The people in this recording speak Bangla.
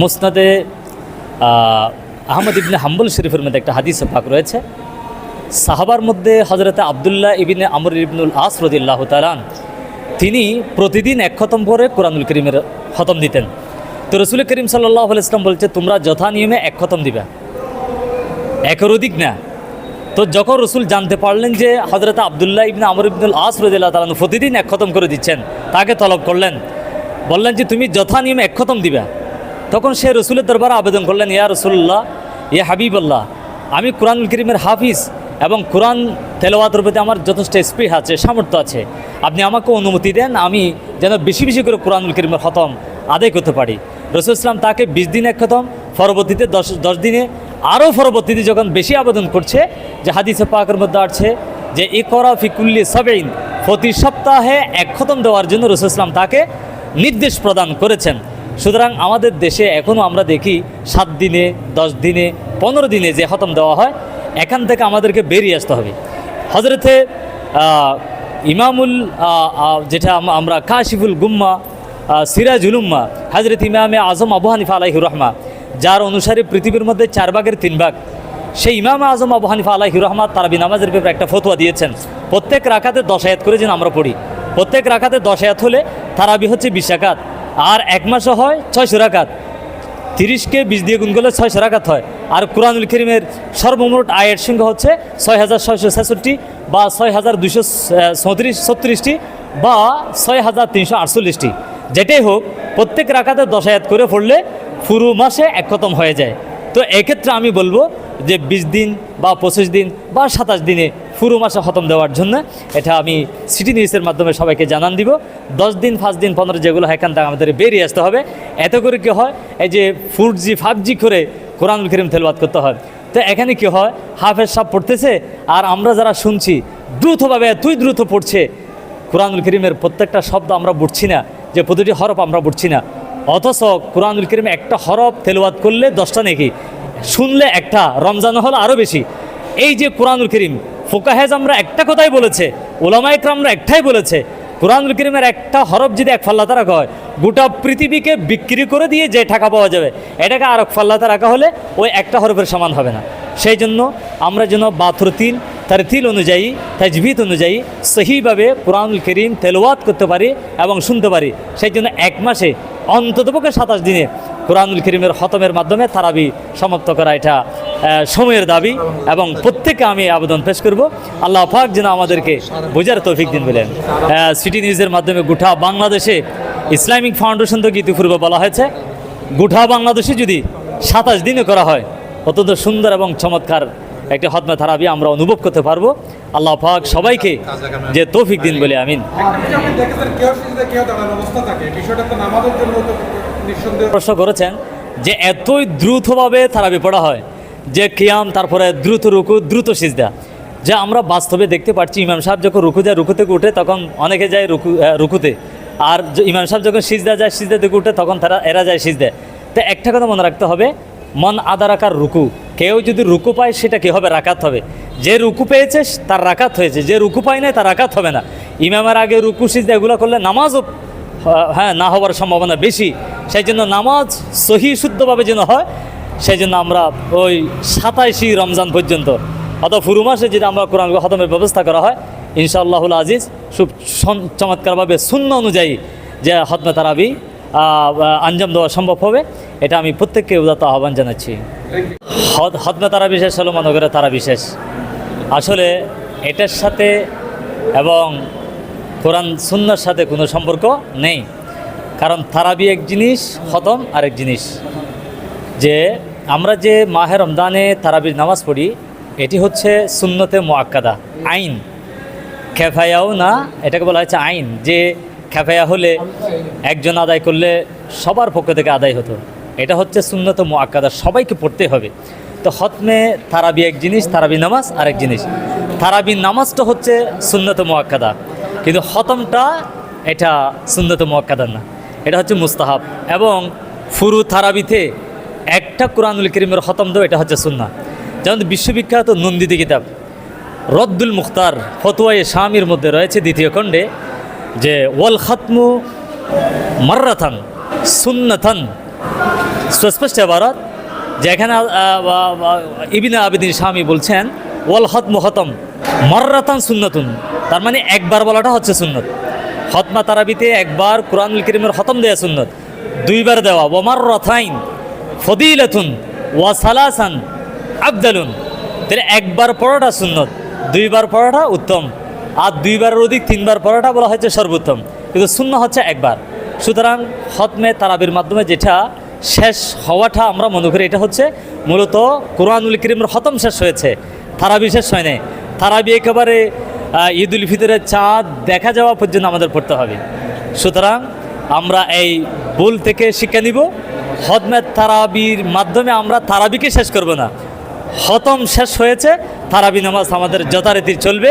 মুসনাদে আহমদ ইবনে হাম্বুল শরীফের মধ্যে একটা হাদিস পাক রয়েছে। সাহাবার মধ্যে হজরতে আবদুল্লাহ ইবিনে আমর ইবনুল আস রদিল্লাহ তালান তিনি প্রতিদিন এক খতম করে কোরআনুল করিমের খতম দিতেন। তো রসুল করিম সাল্লাহ ইসলাম বলছে, তোমরা যথা নিয়মে এক খতম দিবে, একের অধিক না। তো যখন রসুল জানতে পারলেন যে হজরত আবদুল্লাহ ইবনে আমর ইবনুল আস রদিল্লাহ তালান প্রতিদিন এক খতম করে দিচ্ছেন, তাকে তলব করলেন। বললেন যে, তুমি যথা নিয়মে এক খতম দিবে তখন সে রসুলের দরবারে আবেদন করলেন, ইয়া রসুল্লাহ ইয়া হাবিবাল্লাহ, আমি কোরআনুল করিমের হাফিজ এবং কোরআন তেলাওয়াতের প্রতি আমার যথেষ্ট স্পৃহ আছে, সামর্থ্য আছে। আপনি আমাকে অনুমতি দেন, আমি যেন বেশি বেশি করে কোরআনুল করিমের খতম আদায় করতে পারি। রসুল ইসলাম তাকে বিশ দিন খতম, পরবর্তীতে দশ দশ দিনে আরও পরবর্তীতে যখন বেশি আবেদন করছে, যে হাদিসে পাকের মধ্যে আছে যে ই করা ফিকুল্লি সবেইন প্রতি সপ্তাহে এক খতম দেওয়ার জন্য রসুল ইসলাম তাকে নির্দেশ প্রদান করেছেন। সুতরাং আমাদের দেশে এখনও আমরা দেখি সাত দিনে, দশ দিনে, পনেরো দিনে যে হতম দেওয়া হয়, এখান থেকে আমাদেরকে বেরিয়ে আসতে হবে। হজরতে ইমামুল যেটা আমরা কাশিফুল গুম্মা সিরাজুল উম্মা হজরত ইমামে আজম আবু হানিফা আলাইহি রহমা, যার অনুসারে পৃথিবীর মধ্যে চার ভাগের তিন ভাগ, সেই ইমাম আজম আবু হানিফা আলাহি রহমা তারাবি নামাজের ব্যাপারে একটা ফতোয়া দিয়েছেন। প্রত্যেক রাখাতে দশ আয়াত করে যেন আমরা পড়ি। প্রত্যেক রাখাতে দশ আয়াত হলে তারাবি হচ্ছে বিশ আর এক মাসও হয় ছয়শো রাকাত। তিরিশকে বিশ দিয়ে গুণ করলে ছয়শো রাকাত হয়। আর কোরআনুল করিমের সর্বমোট আয়ের সংখ্যা হচ্ছে ছয় হাজার ছয়শো ছেষট্টি বা ছয় হাজার দুশো চৌত্রিশ ছত্রিশটি বা ছয় হাজার তিনশো আটচল্লিশটি। যেটাই হোক, প্রত্যেক রাখাতে দশ আয়াত করে পড়লে পুরো মাসে এক খতম হয়ে যায়। তো এক্ষেত্রে আমি বলব যে বিশ দিন বা পঁচিশ দিন বা সাতাশ দিনে পুরো মাসে খতম দেওয়ার জন্য এটা আমি সিটি নিউজের মাধ্যমে সবাইকে জানান দিব। দশ দিন, পাঁচ দিন, পনেরো যেগুলো এখান থেকে আমাদের বেরিয়ে আসতে হবে। এত করে কী হয়, এই যে ফোর জি ফাইভ জি করে কোরআনুল করিম তেলবাদ করতে হয়। তো এখানে কি হয়, হাফেজ সাপ পড়তেছে আর আমরা যারা শুনছি, দ্রুতভাবে এতই দ্রুত পড়ছে। কোরআনুল করিমের প্রত্যেকটা শব্দ আমরা বুঝছি না, যে প্রতিটি হরফ আমরা বুঝছি না। অথচ কোরআনুল করিম একটা হরফ তেলোয়াত করলে দশটা নেকি। শুনলে একটা, রমজান হল আরও বেশি। এই যে কোরআনুল করিম, ফোকাহেজ আমরা একটা কথাই বলেছে ওলামা ইকরামরা একটাই বলেছে, কোরআনুল করিমের একটা হরফ যদি এক ফাল্লাতে রাখা হয়, গোটা পৃথিবীকে বিক্রি করে দিয়ে যে টাকা পাওয়া যাবে, এটাকে আর এক ফাল্লাতে রাখা হলে ওই একটা হরফের সমান হবে না। সেই জন্য আমরা যেন বাথরতিন তার তিল অনুযায়ী তাজভিদ অনুযায়ী সহিভাবে কোরআনুল করিম তেলোয়াত করতে পারি এবং শুনতে পারি। সেই জন্য এক মাসে অন্ততপক্ষে সাতাশ দিনে কোরআনুল করিমের খতমের মাধ্যমে তারাবি সমাপ্ত করা এটা সময়ের দাবি এবং প্রত্যেকে আমি আবেদন পেশ করব। আল্লাহ পাক যেন আমাদেরকে বোঝার তৌফিক দিন বলেন। সিটি নিউজের মাধ্যমে গোটা বাংলাদেশে ইসলামিক ফাউন্ডেশন থেকে ইতিপূর্বে বলা হয়েছে, গোটা বাংলাদেশে যদি সাতাশ দিনে করা হয় অত্যন্ত সুন্দর এবং চমৎকার একটি হতমে তারাবি আমরা অনুভব করতে পারব। আল্লাহ পাক সবাইকে যে তৌফিক দিন বলে, আমিন। প্রশ্ন করেছেন যে এতই দ্রুতভাবে তারাবি পড়া হয় যে কিয়াম, তারপরে দ্রুত রুকু, দ্রুত সিজদা। যে আমরা বাস্তবে দেখতে পাচ্ছি ইমাম সাহেব যখন রুকু যায় রুকু থেকে উঠে তখন অনেকে যায় রুকু রুকুতে। আর ইমাম সাহেব যখন সিজদা যায়, সিজদা থেকে উঠে তখন তারা, এরা যায় সিজদা তো একটা কথা মনে রাখতে হবে মন আদা রাখার রুকু। কেউ যদি রুকু পায়, সেটা কি হবে রাকাত হবে? যে রুকু পেয়েছে, তার রাকাত হয়েছে। যে রুকু পায় নাই, তার রাকাত হবে না। ইমামের আগে রুকু, সিজদা এগুলো করলে নামাজও হ্যাঁ না হওয়ার সম্ভাবনা বেশি। সেই জন্য নামাজ সহি, শুদ্ধভাবে যেন হয় সেই জন্য আমরা ওই সাতাইশি রমজান পর্যন্ত অত ফুরু মাসে যদি আমরা কোরআন খতমের ব্যবস্থা করা হয়, ইনশাআল্লাহুল আজিজ খুব চমৎকারভাবে শূন্য অনুযায়ী যে হতমে তারাবি আঞ্জাম দেওয়া সম্ভব হবে। এটা আমি প্রত্যেককে উদাত্ত আহ্বান জানাচ্ছি। হদ- হতমে তারা বিশেষ হলো মনোগরে তারা বিশেষ। আসলে এটার সাথে এবং কোরআন সুন্নার সাথে কোনো সম্পর্ক নেই। কারণ তারাবি এক জিনিস, খতম আরেক জিনিস। যে আমরা যে মাহে রমদানে তারাবির নামাজ পড়ি, এটি হচ্ছে সুন্নতে মোয়াক্কাদা আইন। খেফায়াও না এটাকে বলা হয়েছে আইন। যে খেফায়া হলে একজন আদায় করলে সবার পক্ষ থেকে আদায় হতো। এটা হচ্ছে সুন্নত মোয়াক্কাদা সবাইকে পড়তে হবে। তো হতমে তারাবি এক জিনিস, তারাবি নামাজ আরেক জিনিস। তারাবি নামাজটা হচ্ছে সুন্নত মোয়াক্কাদা কিন্তু হতমটা এটা সুন্নত মোয়াক্কাদা না। এটা হচ্ছে মুস্তাহাব। এবং ফুরু তারাবিতে একটা কোরআনুল করিমের হতম দেওয়া, এটা হচ্ছে সুন্না যেমন বিশ্ববিখ্যাত নন্দিত কিতাব, রদ্দুল মুখতার ফতোয়ায়ে স্বামীর মধ্যে রয়েছে দ্বিতীয় খণ্ডে যে, ওয়াল খাতমু মার্রাথান সুন্নাথান সুস্পষ্ট এবারত যেখানে আহ, আবেদিন স্বামী বলছেন ওয়াল হতম হতম মর্রাতান সুন্নতুন। তার মানে একবার বলাটা হচ্ছে সুন্নত। হতমা তারাবিতে একবার কোরআনুল করিমের হতম দেয়া সুন্নত। দুইবার দেওয়া ওমার রথাইন ফদিলাতুন ওয়া সালাসান আবদালুন। তাহলে একবার পড়াটা সুন্নত দুইবার পড়াটা উত্তম। আর দুইবারের অধিক তিনবার পড়াটা বলা হচ্ছে সর্বোত্তম। কিন্তু শূন্য হচ্ছে একবার। সুতরাং হতমে তারাবির মাধ্যমে যেটা শেষ হওয়াটা আমরা মনে করি। এটা হচ্ছে মূলত কোরআনুল করিমের হতম শেষ হয়েছে। তারাবি শেষ হয় নাই তারাবি একেবারে ঈদ উল ফিতরের চাঁদ দেখা যাওয়া পর্যন্ত আমাদের পড়তে হবে। সুতরাং আমরা এই ভুল থেকে শিক্ষা নিব। হদমে তারাবির মাধ্যমে আমরা তারাবিকে শেষ করব না। হতম শেষ হয়েছে, তারাবি নামাজ আমাদের যথারীতি চলবে।